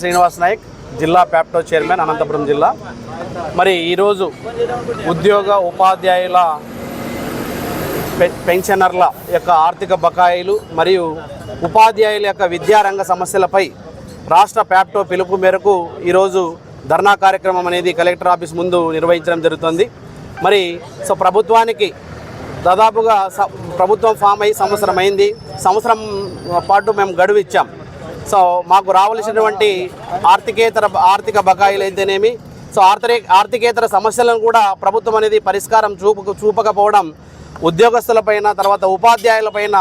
శ్రీనివాస్ నాయక్ జిల్లా ప్యాప్టో చైర్మన్ అనంతపురం జిల్లా. మరి ఈరోజు ఉద్యోగ ఉపాధ్యాయుల పెన్షనర్ల యొక్క ఆర్థిక బకాయిలు మరియు ఉపాధ్యాయుల యొక్క విద్యారంగ సమస్యలపై రాష్ట్ర ప్యాప్టో పిలుపు మేరకు ఈరోజు ధర్నా కార్యక్రమం అనేది కలెక్టర్ ఆఫీస్ ముందు నిర్వహించడం జరుగుతుంది. మరి సో ప్రభుత్వానికి దాదాపుగా ప్రభుత్వం ఫామ్ అయ్యి సంవత్సరం అయింది. సంవత్సరం పాటు మేము గడువు ఇచ్చాం. సో మాకు రావలసినటువంటి ఆర్థికేతర ఆర్థిక బకాయిలు అయితేనేమి సో ఆర్థిక ఆర్థికేతర సమస్యలను కూడా ప్రభుత్వం అనేది పరిష్కారం చూప చూపకపోవడం ఉద్యోగస్తులపైన తర్వాత ఉపాధ్యాయులపైన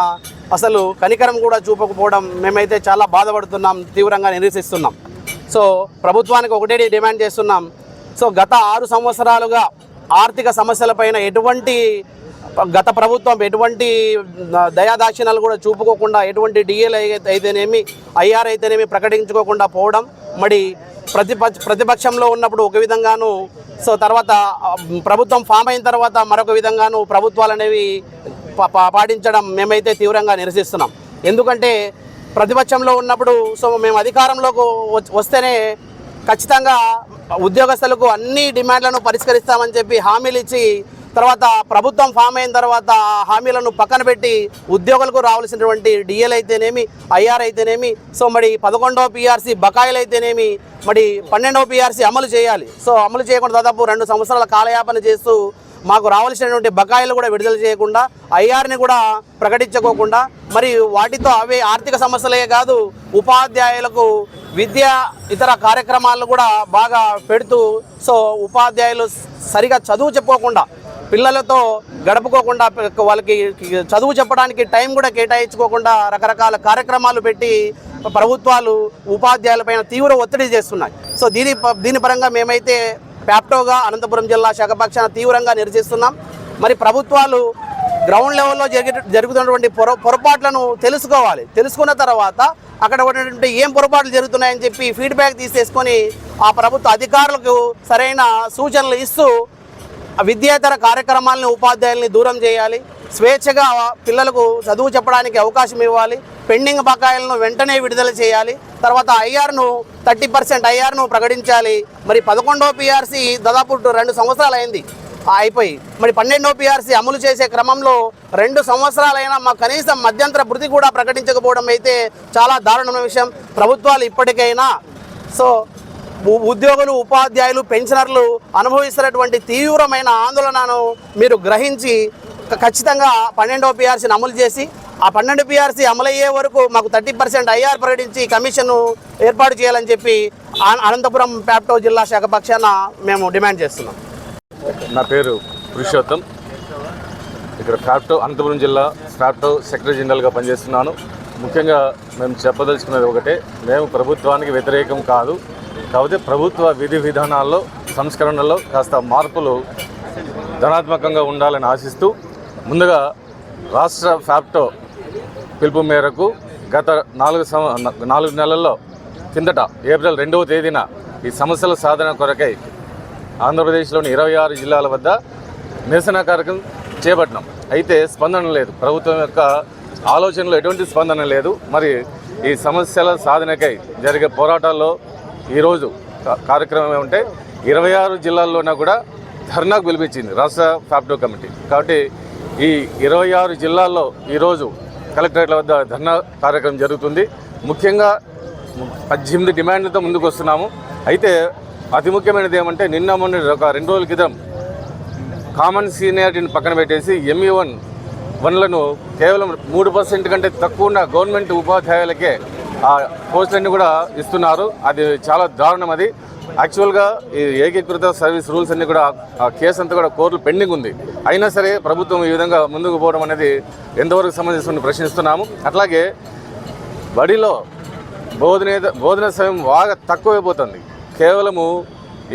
అసలు కనికరం కూడా చూపకపోవడం మేమైతే చాలా బాధపడుతున్నాం తీవ్రంగా నిరసిస్తున్నాం. సో ప్రభుత్వానికి ఒకటే డిమాండ్ చేస్తున్నాం. సో గత ఆరు సంవత్సరాలుగా ఆర్థిక సమస్యలపైన ఎటువంటి గత ప్రభుత్వం ఎటువంటి దయాదాక్షిణాలు కూడా చూపుకోకుండా ఎటువంటి డిఎల్ అయితేనేమి ఐఆర్ అయితేనేమి ప్రకటించుకోకుండా పోవడం మరి ప్రతిపక్ష ప్రతిపక్షంలో ఉన్నప్పుడు ఒక విధంగాను సో తర్వాత ప్రభుత్వం ఫామ్ అయిన తర్వాత మరొక విధంగాను ప్రభుత్వాలు అనేవి పాటించడం మేమైతే తీవ్రంగా నిరసిస్తున్నాం. ఎందుకంటే ప్రతిపక్షంలో ఉన్నప్పుడు సో మేము అధికారంలోకి వస్తేనే ఖచ్చితంగా ఉద్యోగస్తులకు అన్ని డిమాండ్లను పరిష్కరిస్తామని చెప్పి హామీలు ఇచ్చి తర్వాత ప్రభుత్వం ఫామ్ అయిన తర్వాత ఆ హామీలను పక్కన పెట్టి ఉద్యోగులకు రావాల్సినటువంటి డిఎల్ అయితేనేమి ఐఆర్ అయితేనేమి సో మరి పదకొండవ పిఆర్సీ బకాయిలు అయితేనేమి మరి పన్నెండవ పిఆర్సీ అమలు చేయాలి. సో అమలు చేయకుండా దాదాపు రెండు సంవత్సరాల కాలయాపన చేస్తూ మాకు రావాల్సినటువంటి బకాయిలు కూడా విడుదల చేయకుండా ఐఆర్ని కూడా ప్రకటించుకోకుండా మరి వాటితో అవే ఆర్థిక సమస్యలే కాదు ఉపాధ్యాయులకు విద్య ఇతర కార్యక్రమాలను కూడా బాగా పెడుతూ సో ఉపాధ్యాయులు సరిగా చదువు చెప్పుకోకుండా పిల్లలతో గడుపుకోకుండా వాళ్ళకి చదువు చెప్పడానికి టైం కూడా కేటాయించుకోకుండా రకరకాల కార్యక్రమాలు పెట్టి ప్రభుత్వాలు ఉపాధ్యాయులపైన తీవ్ర ఒత్తిడి చేస్తున్నాయి. సో దీని ప- దీని పరంగా మేమైతే ప్యాప్టోగా అనంతపురం జిల్లా శాఖపక్షాన తీవ్రంగా నిరసిస్తున్నాం. మరి ప్రభుత్వాలు గ్రౌండ్ లెవెల్లో జరిగే జరుగుతున్నటువంటి పొర పొరపాట్లను తెలుసుకోవాలి. తెలుసుకున్న తర్వాత అక్కడ ఉన్నటువంటి ఏం పొరపాట్లు జరుగుతున్నాయని చెప్పి ఫీడ్బ్యాక్ తీసేసుకొని ఆ ప్రభుత్వ అధికారులకు సరైన సూచనలు ఇస్తూ విద్యేతర కార్యక్రమాలను ఉపాధ్యాయుల్ని దూరం చేయాలి. స్వేచ్ఛగా పిల్లలకు చదువు చెప్పడానికి అవకాశం ఇవ్వాలి. పెండింగ్ బకాయిలను వెంటనే విడుదల చేయాలి. తర్వాత ఐఆర్ను థర్టీ పర్సెంట్ ఐఆర్ను ప్రకటించాలి. మరి పదకొండో పిఆర్సీ దాదాపు రెండు సంవత్సరాలు అయింది ఆ, అయిపోయి. మరి పన్నెండో పిఆర్సీ అమలు చేసే క్రమంలో రెండు సంవత్సరాలైనా మా కనీసం మధ్యంతర భృతి కూడా ప్రకటించకపోవడం అయితే చాలా దారుణమైన విషయం. ప్రభుత్వాలు ఇప్పటికైనా సో ఉద్యోగులు ఉపాధ్యాయులు పెన్షనర్లు అనుభవిస్తున్నటువంటి తీవ్రమైన ఆందోళనను మీరు గ్రహించి ఖచ్చితంగా పన్నెండవ పిఆర్సీని అమలు చేసి ఆ పన్నెండు పిఆర్సీ అమలయ్యే వరకు మాకు థర్టీ పర్సెంట్ ఐఆర్ ప్రకటించి కమిషన్ను ఏర్పాటు చేయాలని చెప్పి అనంతపురం ప్యాప్టో జిల్లా శాఖ పక్షాన మేము డిమాండ్ చేస్తున్నాం. నా పేరు పురుషోత్తం. ఇక్కడ ప్యాప్టో అనంతపురం జిల్లా ప్యాప్టో సెక్రటరీ జనరల్గా పనిచేస్తున్నాను. ముఖ్యంగా మేము చెప్పదలుచుకున్నది ఒకటే మేము ప్రభుత్వానికి వ్యతిరేకం కాదు. కాకపోతే ప్రభుత్వ విధి విధానాల్లో సంస్కరణల్లో కాస్త మార్పులు ధనాత్మకంగా ఉండాలని ఆశిస్తూ ముందుగా రాష్ట్ర ఫ్యాప్టో పిలుపు మేరకు గత నాలుగు సంవ నాలుగు నెలల్లో కిందట ఏప్రిల్ రెండవ తేదీన ఈ సమస్యల సాధన కొరకై ఆంధ్రప్రదేశ్లోని ఇరవై ఆరు జిల్లాల వద్ద నిరసన కార్యక్రమం చేపట్టినాం. అయితే స్పందన లేదు. ప్రభుత్వం యొక్క ఆలోచనలో ఎటువంటి స్పందన లేదు. మరి ఈ సమస్యల సాధనకై జరిగే పోరాటాల్లో ఈరోజు కార్యక్రమం ఏమంటే ఇరవై ఆరు జిల్లాల్లోనా కూడా ధర్నాకు పిలిపించింది రాష్ట్ర ఫ్యాప్టో కమిటీ. కాబట్టి ఈ ఇరవై ఆరు జిల్లాల్లో ఈరోజు కలెక్టరేట్ల వద్ద ధర్నా కార్యక్రమం జరుగుతుంది. ముఖ్యంగా పద్దెనిమిది డిమాండ్లతో ముందుకు వస్తున్నాము అయితే అతి ముఖ్యమైనది ఏమంటే నిన్న మొన్న ఒక రెండు రోజుల క్రితం కామన్ సీనియారిటీని పక్కన పెట్టేసి ఎంఈ వన్ వన్లను కేవలం మూడు పర్సెంట్ కంటే తక్కువ ఉన్న గవర్నమెంట్ ఉపాధ్యాయులకే ఆ పోస్టులన్నీ కూడా ఇస్తున్నారు. అది చాలా దారుణం అది. యాక్చువల్గా ఈ ఏకీకృత సర్వీస్ రూల్స్ అన్ని కూడా ఆ కేసు అంతా కూడా కోర్టులు పెండింగ్ ఉంది. అయినా సరే ప్రభుత్వం ఈ విధంగా ముందుకు పోవడం అనేది ఎంతవరకు సంబంధించిన ప్రశ్నిస్తున్నాము. అట్లాగే బడిలో బోధన బోధన సమయం బాగా తక్కువైపోతుంది. కేవలము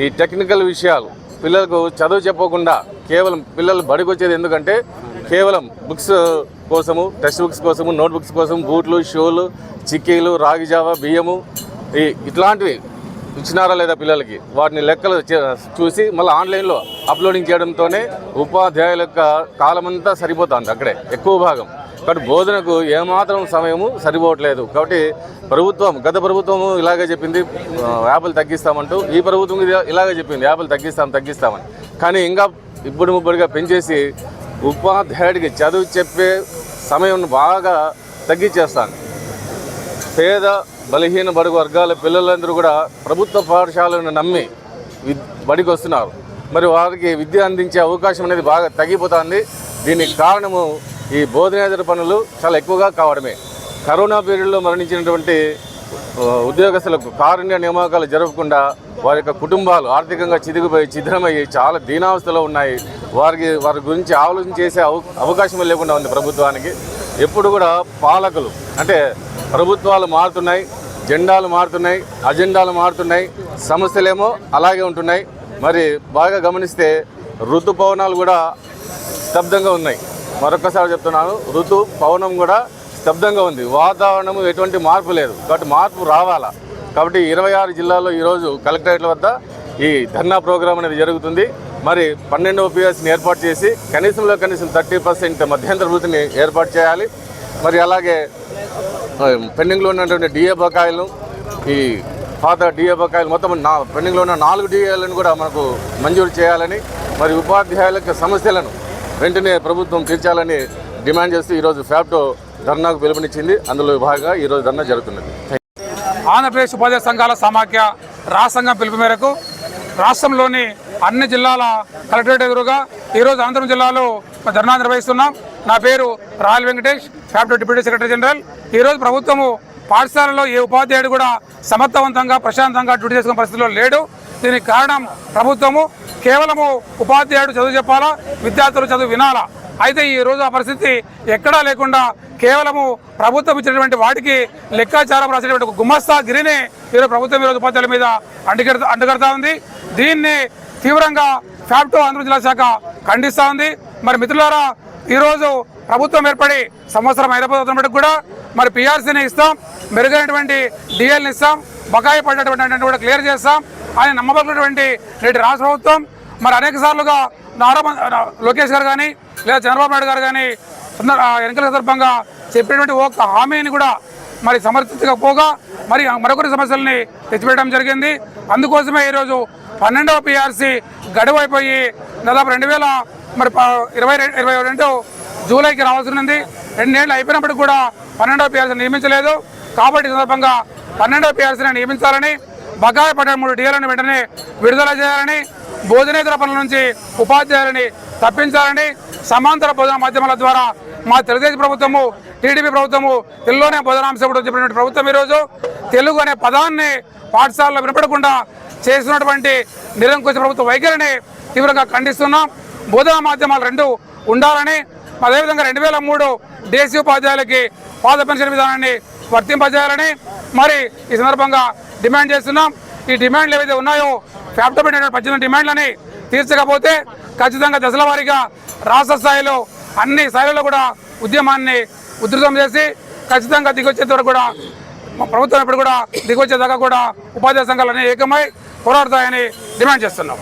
ఈ టెక్నికల్ విషయాలు పిల్లలకు చదువు చెప్పకుండా కేవలం పిల్లలు బడికి వచ్చేది ఎందుకంటే కేవలం బుక్స్ కోసము టెక్స్ట్ బుక్స్ కోసము నోట్ బుక్స్ కోసం బూట్లు షూలు చిక్కీలు రాగి జావ బియ్యము ఈ ఇట్లాంటివి ఇచ్చినారా లేదా పిల్లలకి? వాటిని లెక్కలు చే- చూసి మళ్ళీ ఆన్లైన్లో అప్లోడింగ్ చేయడంతోనే ఉపాధ్యాయుల యొక్క కాలమంతా సరిపోతుంది అక్కడే ఎక్కువ భాగం. కాబట్టి బోధనకు ఏమాత్రం సమయము సరిపోవట్లేదు. కాబట్టి ప్రభుత్వం గత ప్రభుత్వము ఇలాగే చెప్పింది ఆ, తగ్గిస్తామంటూ ఈ ప్రభుత్వం ఇది ఇలాగే చెప్పింది యాభలు తగ్గిస్తాం తగ్గిస్తామని. కానీ ఇంకా ఇప్పుడు ముబ్బడిగా పెంచేసి ఉపాధ్యాయుడికి చదువు చెప్పే సమయం బాగా తగ్గించేస్తాను పేద బలహీన బడుగు వర్గాల పిల్లలందరూ కూడా ప్రభుత్వ పాఠశాలను నమ్మి విద్ బడికి వస్తున్నారు మరి వారికి విద్య అందించే అవకాశం అనేది బాగా తగ్గిపోతుంది. దీనికి కారణము ఈ బోధనేతర పనులు చాలా ఎక్కువగా కావడమే. కరోనా పీరియడ్లో మరణించినటువంటి ఉద్యోగస్తులకు కారుణ్య నియామకాలు జరగకుండా వారి యొక్క కుటుంబాలు ఆర్థికంగా చిదిగిపోయి చిద్రమయ్యి చాలా దీనావస్థలో ఉన్నాయి. వారికి వారి గురించి ఆలోచన చేసే అవ- అవకాశం లేకుండా ఉంది ప్రభుత్వానికి. ఎప్పుడు కూడా పాలకులు అంటే ప్రభుత్వాలు మారుతున్నాయి జెండాలు మారుతున్నాయి అజెండాలు మారుతున్నాయి సమస్యలేమో అలాగే ఉంటున్నాయి. మరి బాగా గమనిస్తే ఋతుపవనాలు కూడా స్తబ్దంగా ఉన్నాయి. మరొకసారి చెప్తున్నాను ఋతు పవనం కూడా స్తబ్దంగా ఉంది. వాతావరణం ఎటువంటి మార్పు లేదు. కాబట్టి మార్పు రావాలా? కాబట్టి ఇరవై ఆరు జిల్లాల్లో ఈరోజు కలెక్టరేట్ల వద్ద ఈ ధర్నా ప్రోగ్రాం అనేది జరుగుతుంది. మరి పన్నెండవ పిఎస్ని ఏర్పాటు చేసి కనీసంలో కనీసం థర్టీ పర్సెంట్ మధ్యంతర వృత్తిని ఏర్పాటు చేయాలి. మరి అలాగే పెండింగ్లో ఉన్నటువంటి డిఏ బకాయిలు ఈ పాత డిఏ బకాయిలు మొత్తం నా పెండింగ్లో ఉన్న నాలుగు డిఏలను కూడా మనకు మంజూరు చేయాలని మరి ఉపాధ్యాయుల సమస్యలను వెంటనే ప్రభుత్వం తీర్చాలని డిమాండ్ చేస్తూ ఈరోజు ఫ్యాప్టో ధర్నాకు పిలుపునిచ్చింది. అందులో భాగంగా ఈరోజు ధర్నా జరుగుతున్నది. ఆంధ్రప్రదేశ్ ఉపాధ్యాయ సంఘాల సమాఖ్య రాష్ట్రంగం పిలుపు మేరకు రాష్ట్రంలోని అన్ని జిల్లాల కలెక్టరేట్ ఎదురుగా ఈరోజు అనంతపురం జిల్లాలో ధర్నా నిర్వహిస్తున్నాం. నా పేరు Rayal Venkatesh FAPTO deputy secretary general. ఈరోజు ప్రభుత్వము పాఠశాలలో ఏ ఉపాధ్యాయుడు కూడా సమర్థవంతంగా ప్రశాంతంగా డ్యూటీ చేసుకునే పరిస్థితిలో లేడు. దీనికి కారణం ప్రభుత్వము. కేవలము ఉపాధ్యాయుడు చదువు చెప్పాలా? విద్యార్థులు చదువు వినాలా? అయితే ఈ రోజు ఆ పరిస్థితి ఎక్కడా లేకుండా కేవలము ప్రభుత్వం ఇచ్చినటువంటి వాటికి లెక్కాచారం రాసినటువంటి ఒక గుమస్తా గిరిని ఈరోజు ప్రభుత్వం ఈరోజు ఉపాధ్యాయుల మీద అంటుకడతా అంటుకడతా ఉంది. దీన్ని తీవ్రంగా ఫ్యాప్టో ఆంధ్ర జిల్లా శాఖ ఖండిస్తూ ఉంది. మరి మిత్రులారా ఈరోజు ప్రభుత్వం ఏర్పడి సంవత్సరం అయిపోతున్నప్పటికి కూడా మరి పిఆర్సీని ఇస్తాం. మెరుగైనటువంటి డిఎల్ని ఇస్తాం. బకాయి పడ్డటువంటి కూడా క్లియర్ చేస్తాం. అని నమ్మబడినటువంటి నేటి రాష్ట్ర ప్రభుత్వం. మరి అనేక సార్లుగా నారా లోకేష్ గారు కానీ లేదా చంద్రబాబు నాయుడు గారు కానీ ఆ ఎన్నికల సందర్భంగా చెప్పినటువంటి ఒక హామీని కూడా మరి సమర్థించకపోగా మరి మరొకరి సమస్యల్ని తెచ్చిపెట్టడం జరిగింది. అందుకోసమే ఈరోజు పన్నెండవ పిఆర్సీ గడువు అయిపోయి దాదాపు రెండు వేల మరి ఇరవై ఇరవై రెండు జూలైకి రావాల్సి ఉంది రెండేళ్ళు అయిపోయినప్పటికి కూడా పన్నెండవ పిఆర్సీ నియమించలేదు. కాబట్టి సందర్భంగా పన్నెండవ పిఆర్సీని నియమించాలని బకాయి పడ్డ మూడు డీలను వెంటనే విడుదల చేయాలని భోజనేతర పనుల నుంచి ఉపాధ్యాయులని తప్పించాలని సమాంతర బోధన మాధ్యమాల ద్వారా మా తెలుగుదేశం ప్రభుత్వము టీడీపీ ప్రభుత్వము తెలుగులోనే బోధనాంశం కూడా చెప్పినటువంటి ప్రభుత్వం ఈరోజు తెలుగు అనే పదాన్ని పాఠశాలలో వినపడకుండా చేస్తున్నటువంటి నిరంకుశ ప్రభుత్వ వైఖరిని తీవ్రంగా ఖండిస్తున్నాం. బోధనా మాధ్యమాలు రెండు ఉండాలని అదేవిధంగా రెండు వేల మూడు దేశీయ ఉపాధ్యాయులకి పాద పెన్షన్ విధానాన్ని వర్తింపజేయాలని మరి ఈ సందర్భంగా డిమాండ్ చేస్తున్నాం. ఈ డిమాండ్లు ఏవైతే ఉన్నాయో ఫ్యాప్టో పెట్టిన పద్దెనిమిది డిమాండ్లని తీర్చకపోతే ఖచ్చితంగా దశలవారీగా రాష్ట్ర స్థాయిలో అన్ని స్థాయిలలో కూడా ఉద్యమాన్ని ఉధృతం చేసి ఖచ్చితంగా దిగొచ్చేంత వరకు కూడా ప్రభుత్వం ఎప్పుడు కూడా దిగొచ్చేదాకా కూడా ఉపాధ్యాయ సంఘాలన్నీ ఏకమై పోరాడతాయని డిమాండ్ చేస్తున్నాం.